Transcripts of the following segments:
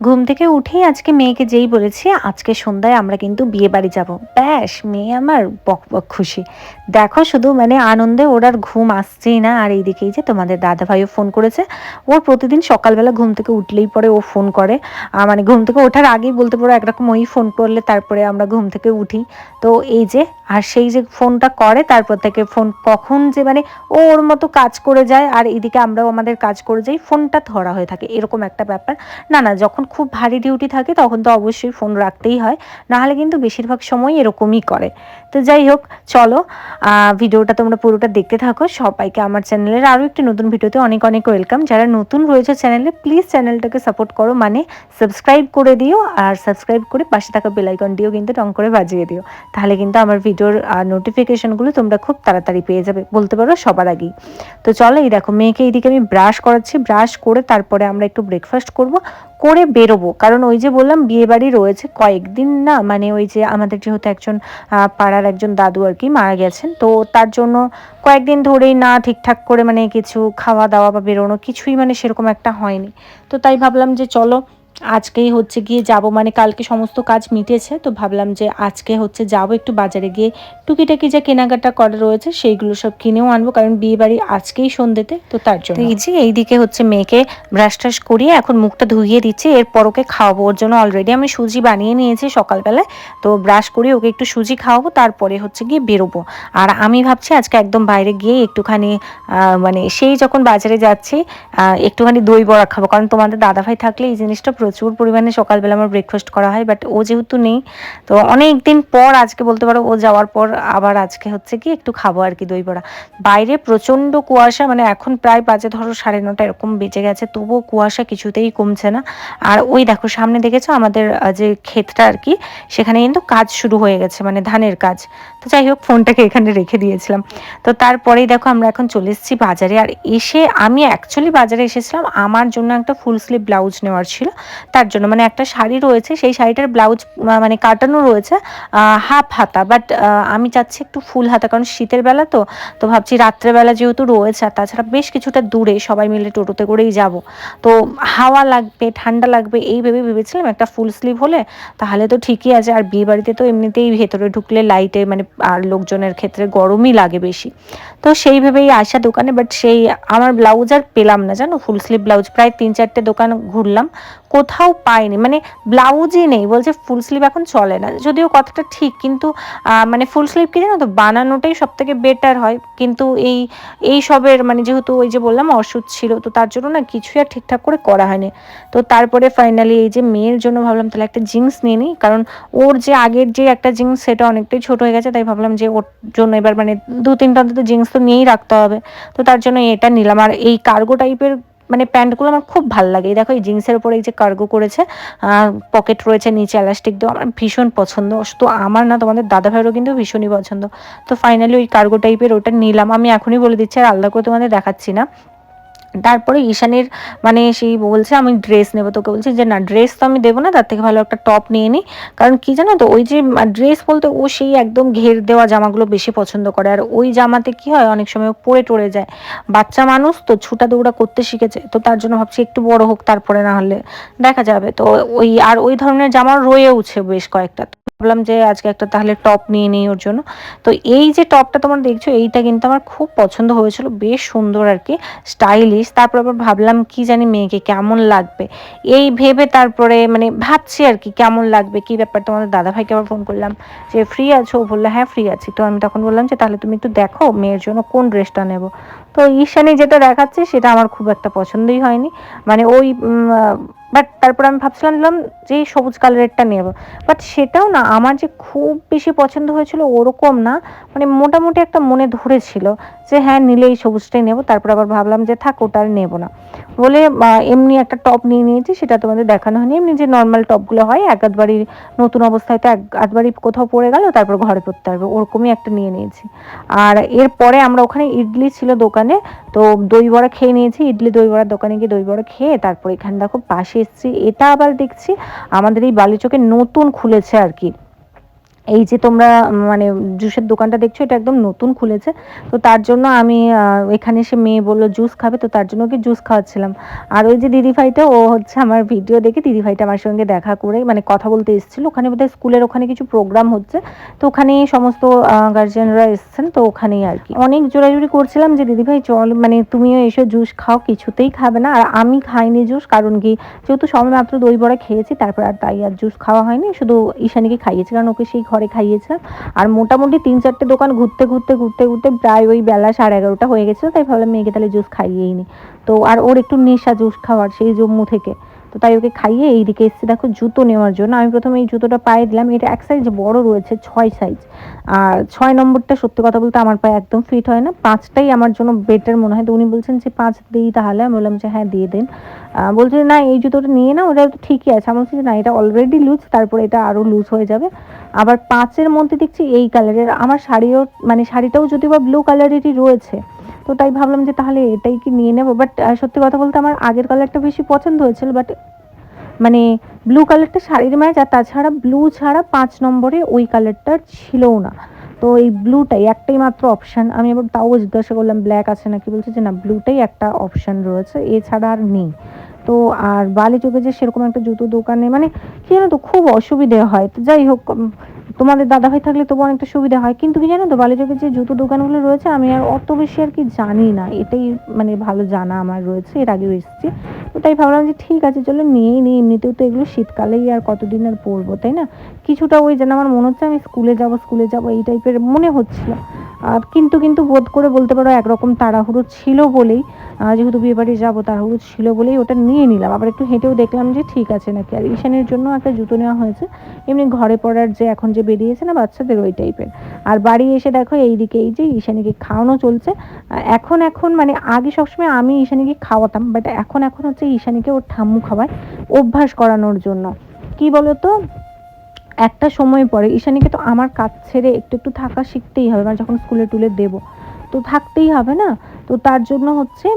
ঘুম থেকে উঠেই আজকে মেয়েকে যেই বলেছি, আজকে সন্ধ্যায় আমরা কিন্তু বিয়ে বাড়ি যাব। ব্যাস, মেয়ে আমার বক বক খুশি। দেখো শুধু মানে আনন্দে ওর আর ঘুম আসছেই না, আর এইদিকেই যে তোমাদের দাদা ভাইও ফোন করেছে। ওর প্রতিদিন সকালবেলা ঘুম থেকে উঠলেই পরে ও ফোন করে। মানে ঘুম থেকে ওঠার আগেই বলতে পারো একরকম ওই ফোন করলে তারপরে আমরা ঘুম থেকে উঠি। তো এই যে, আর সেই যে ফোনটা করে, তারপর থেকে ফোন কখন যে মানে ও ওর মতো কাজ করে যায়, আর এদিকে আমরাও আমাদের কাজ করে যাই ফোনটা ধরা হয়ে থাকে। এরকম একটা ব্যাপার। না না, যখন খুব ভারী ডিউটি থাকে, তখন তো অবশ্যই ফোন রাখতেই হয়। নাহলে কিন্তু বেশিরভাগ সময় এরকমই করে। তো যাই হোক, চলো ভিডিওটা তোমরা পুরোটা দেখতে থাকো। সবাইকে আমার চ্যানেলের আরও একটি নতুন ভিডিওতে অনেক অনেক ওয়েলকাম যারা নতুন রয়েছে চ্যানেলে প্লিজ চ্যানেলটাকে সাপোর্ট করো। মানে সাবস্ক্রাইব করে দিও আর সাবস্ক্রাইব করে পাশে থাকা বেলাইকনটিও কিন্তু টং করে বাজিয়ে দিও। তাহলে কিন্তু আমার ভিডিওর নোটিফিকেশনগুলো তোমরা খুব তাড়াতাড়ি পেয়ে যাবে, বলতে পারো সবার আগেই। তো চলো, এই দেখো, মেয়েকে এইদিকে আমি ব্রাশ করাচ্ছি। ব্রাশ করে তারপরে আমরা একটু ব্রেকফাস্ট করব। করে বেরোবো। কারণ ওই যে বললাম বিয়ে বাড়ি রয়েছে কয়েকদিন না মানে ওই যে আমাদের যেহেতু একজন পাড়ার একজন দাদু আর কি মারা গেছেন, তো তার জন্য কয়েকদিন ধরেই না ঠিকঠাক করে মানে কিছু খাওয়া দাওয়া বা বেরোনো কিছুই মানে সেরকম একটা হয়নি। তো তাই ভাবলাম যে চলো আজকেই হচ্ছে গিয়ে যাব মানে কালকে সমস্ত কাজ মিটেছে, তো ভাবলাম যে আজকে হচ্ছে যাব একটু বাজারে গিয়ে টুকিটাকি যে কেনাকাটা করা রয়েছে সেইগুলো সব কিনেও আনব, কারণ বিয়ে বাড়ি আজকেই সন্ধ্যেতে তো তার জন্য। এই যে এইদিকে হচ্ছে মেয়েকে ব্রাশ টাশ করিয়ে এখন মুখটা ধুইয়ে দিচ্ছি, এরপর ওকে খাওয়াবো, ওর জন্য অলরেডি আমি সুজি বানিয়ে নিয়েছি সকালবেলায় তো ব্রাশ করিয়ে ওকে একটু সুজি খাওয়াবো, তারপরে হচ্ছে গিয়ে বেরোবো। আর আমি ভাবছি আজকে একদম বাইরে গিয়ে একটুখানি মানে সেই যখন বাজারে যাচ্ছি একটুখানি দই বড়া খাব, কারণ তোমাদের দাদাভাই থাকলে এই জিনিসটা প্রচুর পরিমাণে সকালবেলা আমার ব্রেকফাস্ট করা হয় বাট ও যেহেতু নেই, তো অনেক দিন পর আজকে বলতে পারো ও যাওয়ার পর আবার আজকে হচ্ছে কি একটু খাব আর কি দই বড়া। বাইরে প্রচণ্ড কুয়াশা মানে এখন প্রায় বাজে ধরো সাড়ে নটা, এরকম বেজে গেছে, তবুও কুয়াশা কিছুতেই কমছে না। আর ওই দেখো সামনে দেখেছ আমাদের যে ক্ষেতটা আর কি, সেখানে কিন্তু কাজ শুরু হয়ে গেছে মানে ধানের কাজ। তো যাই হোক, ফোনটাকে এখানে রেখে দিয়েছিলাম। তো তারপরেই দেখো আমরা এখন চলে এসেছি বাজারে। আর এসে আমি অ্যাকচুয়ালি বাজারে এসেছিলাম। আমার জন্য একটা ফুল স্লিভ ব্লাউজ নেওয়ার ছিল। তার জন্য মানে একটা শাড়ি রয়েছে। সেই শাড়িটার ব্লাউজ মানে কাটানো রয়েছে হাফ হাতা। বাট আমি চাচ্ছি একটু ফুল হাতা, কারণ শীতের বেলা তো তো ভাবছি রাত্রেবেলা যেহেতু রয়েছে, আর তাছাড়া বেশ কিছুটা দূরে সবাই মিলে টোটোতে করেই যাব। তো হাওয়া লাগবে, ঠান্ডা লাগবে, এই ভেবে ভেবেছিলাম একটা ফুল স্লিভ হলে, তাহলে তো ঠিকই আছে। আর বিয়ে বাড়িতে তো এমনিতেই ভেতরে ঢুকলে লাইটে মানে আর লোকজনের ক্ষেত্রে গরমই লাগে বেশি। তো সেই ভেবেই আসা দোকানে বাট সেই আমার ব্লাউজ আর পেলাম না, জানো? Full sleeve blouse. প্রায় তিন চারটে দোকান ঘুরলাম। কোথাও পাইনি মানে ব্লাউজই নেই, বলছে ফুল স্লিভ এখন চলে না। যদিও কথাটা ঠিক, কিন্তু মানে ফুল স্লিভ কি জানো তো, বানানোটাই সব থেকে বেটার হয়। কিন্তু এই এই সবের মানে যেহেতু ওই যে বললাম, ওষুধ ছিল, তো তার জন্য না কিছুই আর ঠিকঠাক করে করা হয়নি। তো তারপরে ফাইনালি এই যে মেয়ের জন্য ভাবলাম তাহলে একটা জিন্স নিয়ে নিই, কারণ ওর যে আগের যে একটা জিন্স সেটা অনেকটাই ছোট হয়ে গেছে, তাই ভাবলাম যে ওর জন্য এবার মানে দু তিনটা অন্তত জিন্স তো নিয়েই রাখতে হবে। তো তার জন্য এটা নিলাম। আর এই কার্গো টাইপের মানে প্যান্টগুলো আমার খুব ভালো লাগে। দেখো, এই জিন্সের উপরে এই যে কার্গো করেছে পকেট রয়েছে নিচে এলাস্টিক দেওয়া, আমার ভীষণ পছন্দ। তো আমার না, তোমাদের দাদা ভাইয়েরও কিন্তু ভীষণই পছন্দ। তো ফাইনালি ওই কার্গো টাইপের ওটা নিলাম। আমি এখনই বলে দিচ্ছি, আর আলাদা করে তোমাদের দেখাচ্ছি না। তারপরে ঈশানের মানে সেই বলছে, আমি ড্রেস নেব তোকে। বলছি যে, না ড্রেস তো আমি দেবো না, তার থেকে ভালো একটা টপ নিয়ে নিই কারণ কি জানো তো, ওই যে ড্রেস বলতে ও সেই একদম ঘের দেওয়া জামাগুলো বেশি পছন্দ করে। আর ওই জামাতে কি হয়, অনেক সময় পরে টরে যায়। বাচ্চা মানুষ তো ছুটা দৌড়া করতে শিখেছে, তো তার জন্য ভাবছি একটু বড় হোক তারপরে না হলে দেখা যাবে। তো ওই, আর ওই ধরনের জামা রয়েওছে বেশ কয়েকটা। ভাবলাম যে আজকে একটা তাহলে টপ নিয়ে নিই ওর জন্য। তো এই যে টপটা তোমরা দেখছ, এইটা কিন্তু আমার খুব পছন্দ হয়েছিল, বেশ সুন্দর আর কি স্টাইলিশ তারপর আবার ভাবলাম কি জানি মেয়েকে কেমন লাগবে। এই ভেবে তারপরে মানে ভাবছি আর কি, কেমন লাগবে, কি ব্যাপার? তোমাদের দাদা ভাইকে আবার ফোন করলাম যে ফ্রি আছো? ও বলল হ্যাঁ ফ্রি আছি। তো আমি তখন বললাম যে, তাহলে তুমি একটু দেখো মেয়ের জন্য কোন ড্রেসটা নেব? তো ঈশানি যেটা দেখাচ্ছে, সেটা আমার খুব একটা পছন্দই হয়নি। মানে ওই বাট তারপর আমি ভাবছিলাম যে সবুজ কালারেরটা নেব। বাট সেটাও না, আমার যে খুব বেশি পছন্দ হয়েছিল ওরকম না মানে মোটামুটি একটা মনে ধরেছিল যে হ্যাঁ নিলে এই সবুজটাই নেব। তারপর আবার ভাবলাম যে থাক, ওটা আর নেব না। বলে এমনি একটা টপ নিয়ে নিয়েছি, সেটা তোমাদের দেখানো হয়নি। এমনি যে নর্মাল টপগুলো হয়, এক আধবারই নতুন অবস্থায় তো এক আধবারই কোথাও পড়ে গেল, তারপর ঘরে পড়তে পারবে ওরকমই একটা নিয়ে নিয়েছি। আর এরপরে আমরা ওখানে ইডলি ছিল দোকানে, তো দই বড়া খেয়ে নিয়েছি। ইডলি দই বড়ার দোকানে গিয়ে দই বড়া খেয়ে, তারপর এখানে দেখো পাশে এসেছি এটা আবার দেখছি আমাদের এই বালিচকে নতুন খুলেছে আর কি। এই যে তোমরা মানে জুসের দোকানটা দেখছ, এটা একদম নতুন খুলেছে। তো তার জন্য আমি এখানে এসে মেয়ে বলল, জুস খাবে? তো তার জন্য ওকে জুস খাওয়াচ্ছিলাম। আর ওই যে দিদিভাইটা ও হচ্ছে আমার ভিডিও দেখে দিদিভাইটা আমার সঙ্গে দেখা করে মানে কথা বলতে এসেছিল। ওখানে বোধহয় স্কুলের ওখানে কিছু প্রোগ্রাম হচ্ছে। তো ওখানে সমস্ত গার্জিয়ানরা এসছেন, তো ওখানেই আর কি। অনেক জোরাজুরি করছিলাম যে দিদিভাই চল মানে তুমিও এসে, জুস খাও, কিছুতেই খাবে না। আর আমি খাইনি জুস, কারণ কি, যেহেতু সবে মাত্র দই বড়া খেয়েছি, তারপর আর তাই আর জুস খাওয়া হয়নি, শুধু ঈশানীকে খাইয়েছি, কারণ ওকে সেই ঘরে খাইয়েছিলাম আর মোটামুটি তিন চারটে দোকান ঘুরতে ঘুরতে ঘুরতে ঘুরতে প্রায় ওই বেলা সাড়ে এগারোটা হয়ে গেছিল তাই ভাবলাম মেয়েকে তাহলে জুস খাইয়েই নি। তো আর ওর একটু নেশা জুস খাওয়ার, সেই জম্মু থেকে। তো তাই ওকে খাইয়ে এইদিকে এসেছি। দেখো জুতো নেওয়ার জন্য। আমি প্রথমে এই জুতোটা পায়ে দিলাম। এটা এক সাইজ বড় রয়েছে, ছয় সাইজ আর ছয় নম্বরটা সত্যি কথা বলতে আমার পায়ে একদম ফিট হয় না। পাঁচটাই আমার জন্য বেটার মনে হয়। তো উনি বলছেন যে, পাঁচ দিই তাহলে। আমি বললাম যে হ্যাঁ দিয়ে দিন। বলছে না, এই জুতোটা নিয়ে না ওটা ঠিকই আছে। আমি বলছি না, এটা অলরেডি লুজ তারপরে এটা আরও লুজ হয়ে যাবে। আবার পাঁচের মধ্যে দেখছি এই কালারের আমার শাড়িও মানে শাড়িটাও যদি বা ব্লু কালারেরই রয়েছে তো তাই ভাবলাম যে তাহলে এটাই কি নিয়ে নেব? বাট সত্যি কথা বলতে আমার আগের কালারটা বেশি পছন্দ হয়েছিল বাট মানে ব্লু কালারটা শাড়ির ম্যাচ আর তাছাড়া ব্লু ছাড়া পাঁচ নম্বরে ওই কালারটা ছিলও না। তো এই ব্লুটাই একটাই মাত্র অপশান আমি এবার তাও জিজ্ঞাসা করলাম ব্ল্যাক আছে নাকি? বলছে যে না ব্লুটাই একটা অপশান রয়েছে, এছাড়া আর নেই। তো আর বালি চোখে যে সেরকম একটা জুতো দোকানে মানে কি জানো তো, খুব অসুবিধে হয়। তো যাই হোক উম, দাদা ভাই থাকলে তবু অনেকটা সুবিধা হয়। কিন্তু কি জানো তো বালিচকের যে জুতো দোকানগুলো রয়েছে আমি আর অত বেশি আর কি জানি না। এটাই মানে ভালো জানা আমার রয়েছে এর আগেও এসেছি। তাই ভাবলাম যে ঠিক আছে, চলো নিয়েই নিই। এমনিতেও তো এগুলো শীতকালেই আর কতদিন আর পরবো, তাই না? কিছুটা ওই যেন আমার মনে হচ্ছে আমি স্কুলে যাব স্কুলে যাব, এই টাইপের মনে হচ্ছিল। আর কিন্তু কিন্তু বোধ করে বলতে পারো একরকম তাড়াহুড়ো ছিল বলেই যেহেতু বিয়ে বাড়ি যাব, তাড়াহুড়ো ছিল বলেই ওটা নিয়ে নিলাম। আবার একটু হেঁটেও দেখলাম যে ঠিক আছে নাকি। আর ঈশানের জন্য একটা জুতো নেওয়া হয়েছে। এমনি ঘরে পড়ার যে এখন যে বেরিয়েছে না বাচ্চাদের, ওই টাইপের আর বাড়ি এসে দেখো এইদিকে এই যে ঈশানীকে খাওয়ানো চলছে। এখন এখন মানে আগে সবসময় আমি ঈশানীকে খাওয়াতাম বাট এখন এখন হচ্ছে ঈশানীকে ওর ঠাম্মু খাওয়ায় অভ্যাস করানোর জন্য। কি বলতো? একটা সময় পরে ঈশানীকে তো আমার কাজ ছেড়ে একটু একটু থাকা শিখতেই হবে মানে যখন স্কুলে টুলে দেবো। তো থাকতেই হবে না? তো তার জন্য হচ্ছে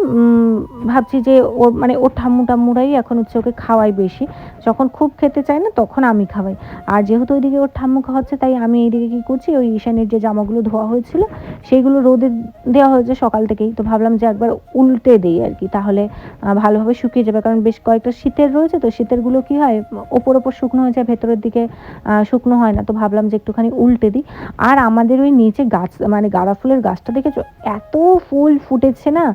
ভাবছি যে ওর মানে ওর ঠাম্মু টাম্মুরাই এখন হচ্ছে ওকে খাওয়াই বেশি। যখন খুব খেতে চায় না, তখন আমি খাওয়াই। আর যেহেতু ওইদিকে ওর ঠাম্মু খাওয়াচ্ছে, তাই আমি এইদিকে কী করছি, ওই ঈশানের যে জামাগুলো ধোয়া হয়েছিল, সেইগুলো রোদে দেওয়া হয়েছে সকাল থেকেই। তো ভাবলাম যে একবার উল্টে দিই আর কি, তাহলে ভালোভাবে শুকিয়ে যাবে। কারণ বেশ কয়েকটা শীতের রয়েছে, তো শীতেরগুলো কি হয়, ওপর ওপর শুকনো হয়ে যায়, ভেতরের দিকে শুকনো হয় না। তো ভাবলাম যে একটুখানি উল্টে দিই। আর আমাদের ওই নিচে গাছ মানে গাঁদা ফুলের গাছটা দেখেছ? এত ফুল ফুটেছে না?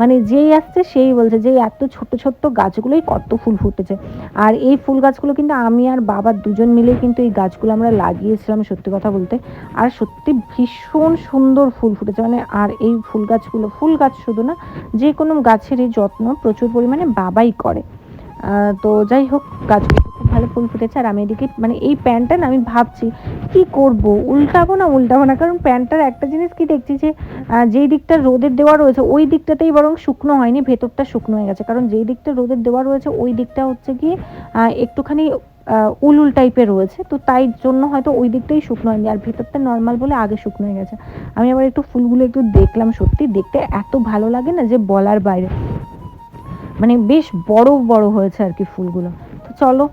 মানে যেই আসছে সেই বলছে যে এত ছোট্ট ছোট্ট গাছগুলোই কত ফুল ফুটেছে। আর এই ফুল গাছগুলো কিন্তু আমি আর বাবা দুজন মিলে কিন্তু এই গাছগুলো আমরা লাগিয়েছিলাম সত্যি কথা বলতে। আর সত্যি ভীষণ সুন্দর ফুল ফুটেছে। মানে আর এই ফুল গাছগুলো, ফুল গাছ শুধু না, যে কোনো গাছেরই যত্ন প্রচুর পরিমাণে বাবাই করে। তো যাই হোক, গাছগুলো ভালো ফুল ফুটেছে আর আমি এদিকে মানে এই প্যান্টটা না আমি ভাবছি কি করব? উল্টাবো না উল্টাবো না? কারণ প্যান্টটার একটা জিনিস কি দেখছি যে যেই দিকটা রোদের দেওয়া রয়েছে ওই দিকটাতেই বরং শুকনো হয়নি ভেতরটা শুকনো হয়ে গেছে। কারণ যেই দিকটা রোদের দেওয়া রয়েছে ওই দিকটা হচ্ছে আহ, একটুখানি আহ, উলুল টাইপের রয়েছে। তো তাই জন্য হয়তো ওই দিকটাই শুকনো হয়নি আর ভেতরটা নর্মাল বলে আগে শুকনো হয়ে গেছে। আমি আবার একটু ফুলগুলো একটু দেখলাম সত্যি দেখতে এত ভালো লাগে না যে বলার বাইরে। মানে বেশ বড় বড় হয়েছে আর কি ফুলগুলো। চলো,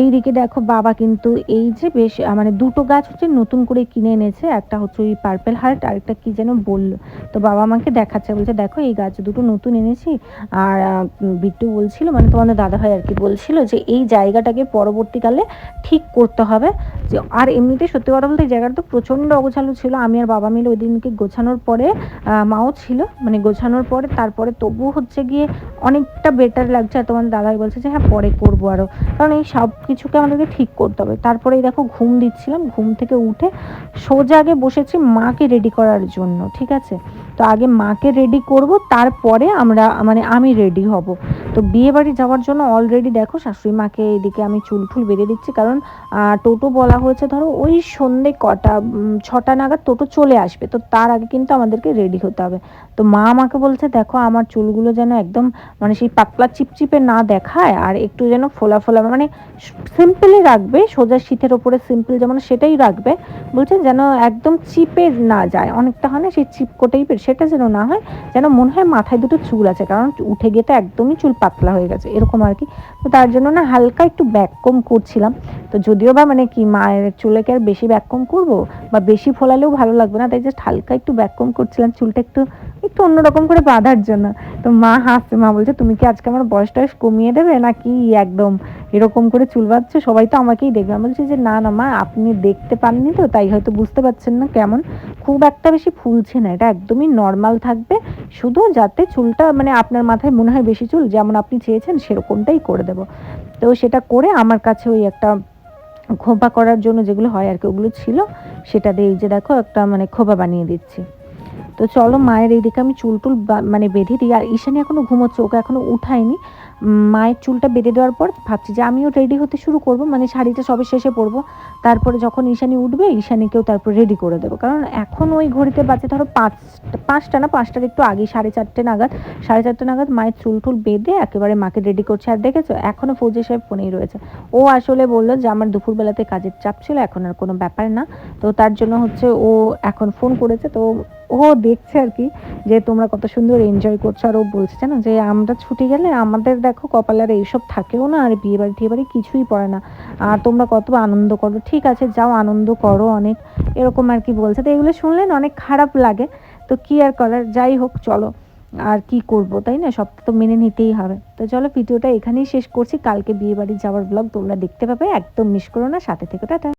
এই দিকে দেখো বাবা কিন্তু এই যে বেশ মানে দুটো গাছ হচ্ছে নতুন করে কিনে এনেছে, একটা হচ্ছে ওই পার্পেল হার্ট আরেকটা কি যেন বলল। তো বাবা আমাকে দেখাচ্ছে, বলছে, দেখো, এই গাছ দুটো নতুন এনেছি। আর বিট্টু বলছিল মানে তোমাদের দাদা ভাই আর কি বলছিল যে, এই জায়গাটাকে পরবর্তীকালে ঠিক করতে হবে। যে, আর এমনিতে সত্যি কথা বলতে এই জায়গাটা তো প্রচণ্ড অগোছালো ছিল। আমি আর বাবা মিলে ওই দিনকে গোছানোর পরে মাও ছিল মানে গোছানোর পরে, তারপরে তবু হচ্ছে গিয়ে অনেকটা বেটার লাগছে। আর তোমার দাদাই বলছে যে হ্যাঁ পরে করব আরও কারণ এই সব কিছুকে আমাদেরকে ঠিক করতে হবে। তারপরে এই দেখো ঘুম দিচ্ছিলাম, ঘুম থেকে উঠে সোজাগে বসেছি মাকে রেডি করার জন্য, ঠিক আছে? তো আগে মাকে রেডি করব, তারপরে আমরা মানে আমি রেডি হব। তো বিয়ে বাড়ি যাওয়ার জন্য অলরেডি দেখো শাশুড়ি মাকে এদিকে আমি চুল ফুল বেঁধে দিচ্ছি, কারণ টোটো বলা হয়েছে ধরো ওই সন্ধে কটা ছটা নাগাদ টোটো চলে আসবে, তো তার আগে কিন্তু আমাদেরকে রেডি হতে হবে। তো মা আমাকে বলছে, দেখো আমার চুলগুলো যেন একদম মানে সেই পাতলা চিপচিপে না দেখায়, আর একটু যেন ফোলা ফোলা মানে সিম্পলই রাখবে, সোজা শীতের ওপরে সিম্পল যেমন সেটাই রাখবে, বলছে যেন একদম চিপে না যায়। অনেকটা হয় না সেই চিপকো টাইপের সেটা যেন না হয়, যেন মনে হয় মাথায় দুটো চুল আছে, কারণ উঠে গিয়ে তো একদমই চুল পাতলা হয়ে গেছে, এরকম আর কি। তো তার জন্য না হালকা একটু ব্যাককম করছিলাম। তো যদিও বা মানে কি মায়ের চুলেকে আর বেশি ব্যাককম করব? বা বেশি ফোলালেও ভালো লাগবে না, তাই জাস্ট হালকা একটু ব্যাককম করছিলাম চুলটা একটু একটু অন্যরকম করে বাঁধার জন্য। তো মা হাসছে, মা বলছে, তুমি কি আজকে আমার বয়স টয়স কমিয়ে দেবে নাকি একদম এরকম করে চুল বাঁধছে, সবাই তো আমাকেই দেখবে। আমি বলছি যে, না না, মা, আপনি দেখতে পাননি তো, তাই হয়তো বুঝতে পারছেন না কেমন। খুব একটা বেশি ফুলছে না, এটা একদমই নর্মাল থাকবে। শুধু যাতে চুলটা মানে আপনার মাথায় মনে হয় বেশি চুল, যেমন আপনি চেয়েছেন, সেরকমটাই করে দেবো। তো সেটা করে আমার কাছে ওই একটা খোপা করার জন্য যেগুলো হয় আর কি, ওগুলো ছিল, সেটা দিয়ে এই যে দেখো একটা মানে খোপা বানিয়ে দিচ্ছি। তো চলো, মায়ের এইদিকে আমি চুল টুল মানে বেঁধে দিই। আর ঈশানি এখনও ঘুমোচ্ছে, ওকে এখনও উঠায়নি। মায়ের চুলটা বেঁধে দেওয়ার পর ভাবছি যে আমিও রেডি হতে শুরু করব। মানে শাড়িটা সবে শেষে পরবো। তারপরে যখন ঈশানি উঠবে, ঈশানিকেও তারপর রেডি করে দেবো। কারণ এখন ওই ঘড়িতে বাজে ধরো পাঁচটা পাঁচটা না, পাঁচটার একটু আগে, সাড়ে চারটে নাগাদ। সাড়ে চারটে নাগাদ মায়ের চুল টুল বেঁধে একেবারে মাকে রেডি করছে। আর দেখেছ এখনও ফৌজি সাহেব ফোনেই রয়েছে। ও আসলে বলল যে, আমার দুপুরবেলাতে কাজের চাপ ছিল, এখন আর কোনো ব্যাপার না। তো তার জন্য হচ্ছে ও এখন ফোন করেছে। তো ও দেখছে আর কি যে তোমরা কত সুন্দর এনজয় করছ। আর ও বলছে, জানো, যে আমরা ছুটি গেলে আমাদের দেখো কপালে আর এইসব থাকেও না, আর বিয়ে বাড়ি টিয়ে বাড়ি কিছুই পড়ে না। আর তোমরা কত আনন্দ করো ঠিক আছে, যাও আনন্দ করো অনেক। এরকম আর কি বলছে। তো এগুলো শুনলে না অনেক খারাপ লাগে। তো কি আর করার? যাই হোক, চলো। আর কি করব, তাই না? সব তো মেনে নিতেই হবে। তো চলো, ভিডিওটা এখানেই শেষ করছি। কালকে বিয়ে বাড়ি যাওয়ার ব্লগ তোমরা দেখতে পাবে। একদম মিস করো না। সাথে থেকে, টাটা।